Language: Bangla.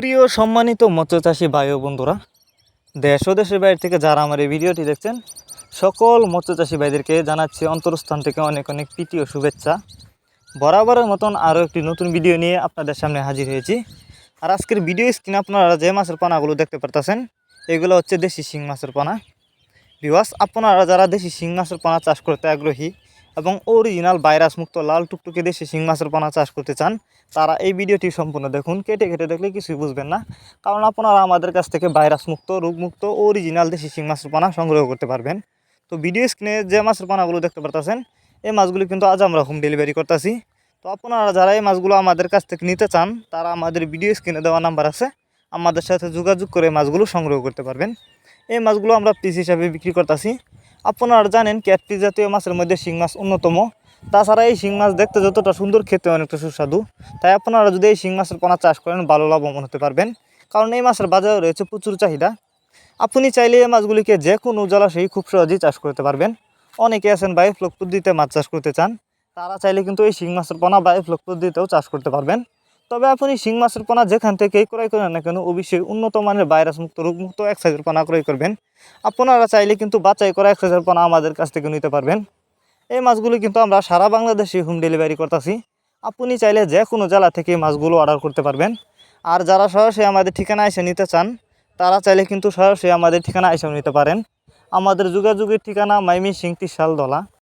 সুপ্রিয় সম্মানিত মৎস্যচাষী ভাই ও বন্ধুরা, দেশ ও দেশের বাইরে থেকে যারা আমার এই ভিডিওটি দেখছেন, সকল মৎস্যচাষী ভাইদেরকে জানাচ্ছি অন্তরস্থান থেকে অনেক অনেক প্রীতি ও শুভেচ্ছা। বরাবরের মতন আরও একটি নতুন ভিডিও নিয়ে আপনাদের সামনে হাজির হয়েছি। আর আজকের ভিডিও স্ক্রিনে আপনারা যে মাছের পানাগুলো দেখতে পারতেছেন, এগুলো হচ্ছে দেশি শিং মাছের পানা। বিওয়াস আপনারা যারা দেশি শিং মাছের পানা চাষ করতে আগ্রহী এবং অরিজিনাল ভাইরাস মুক্ত লাল টুকটুকে দেশি শিং মাছের পানা চাষ করতে চান, তারা এই ভিডিওটি সম্পূর্ণ দেখুন। কেটে কেটে দেখলে কিছুই বুঝবেন না। কারণ আপনারা আমাদের কাছ থেকে ভাইরাস মুক্ত রোগমুক্ত, অরিজিনাল দেশি শিং মাছের পানা সংগ্রহ করতে পারবেন। তো ভিডিও স্ক্রিনে যে মাছের পানাগুলো দেখতে পারতেছেন, এই মাছগুলি কিন্তু আজ আমরা হোম ডেলিভারি করতেছি। তো আপনারা যারা এই মাছগুলো আমাদের কাছ থেকে নিতে চান, তারা আমাদের ভিডিও স্ক্রিনে দেওয়া নাম্বার আছে। আমাদের সাথে যোগাযোগ করে মাছগুলো সংগ্রহ করতে পারবেন। এই মাছগুলো আমরা পিস হিসাবে বিক্রি করতেছি। আপনারা জানেন ক্যাটফিস জাতীয় মাছের মধ্যে শিং মাছ অন্যতম। তাছাড়া এই শিং মাছ দেখতে যতটা সুন্দর, খেতে অনেকটা সুস্বাদু। তাই আপনারা যদি এই শিং মাছের পোনা চাষ করেন, ভালো লাভবান হতে পারবেন। কারণ এই মাছের বাজারে রয়েছে প্রচুর চাহিদা। আপনি চাইলে এই মাছগুলিকে যে কোনো জলাশয়ে খুব সহজেই চাষ করতে পারবেন। অনেকে আছেন বায়ু ফ্লক পদ্ধতিতে মাছ চাষ করতে চান। তারা চাইলে কিন্তু এই শিং মাছের পোনা বায়ু ফ্লক পদ্ধতিতেও চাষ করতে পারবেন। তবে আপনি শিং মাছের পোনা যেখান থেকেই ক্রয় করেন না কেন, অবশ্যই উন্নত মানের ভাইরাস মুক্ত রোগমুক্ত এক সাইজের পোনা ক্রয় করবেন। আপনারা চাইলে কিন্তু বাচ্চাই করা এক সাইজের পোনা আমাদের কাছ থেকে নিতে পারবেন। এই মাছগুলো কিন্তু আমরা সারা বাংলাদেশে হোম ডেলিভারি করতেছি। আপনি চাইলে যে কোনো জেলা থেকে মাছগুলো অর্ডার করতে পারবেন। আর যারা সরাসরি আমাদের ঠিকানা এসে নিতে চান, তারা চাইলে কিন্তু সরাসরি আমাদের ঠিকানা এসে নিতে পারেন। আমাদের যোগাযোগের ঠিকানা মাইমি সিংটি শালদলা।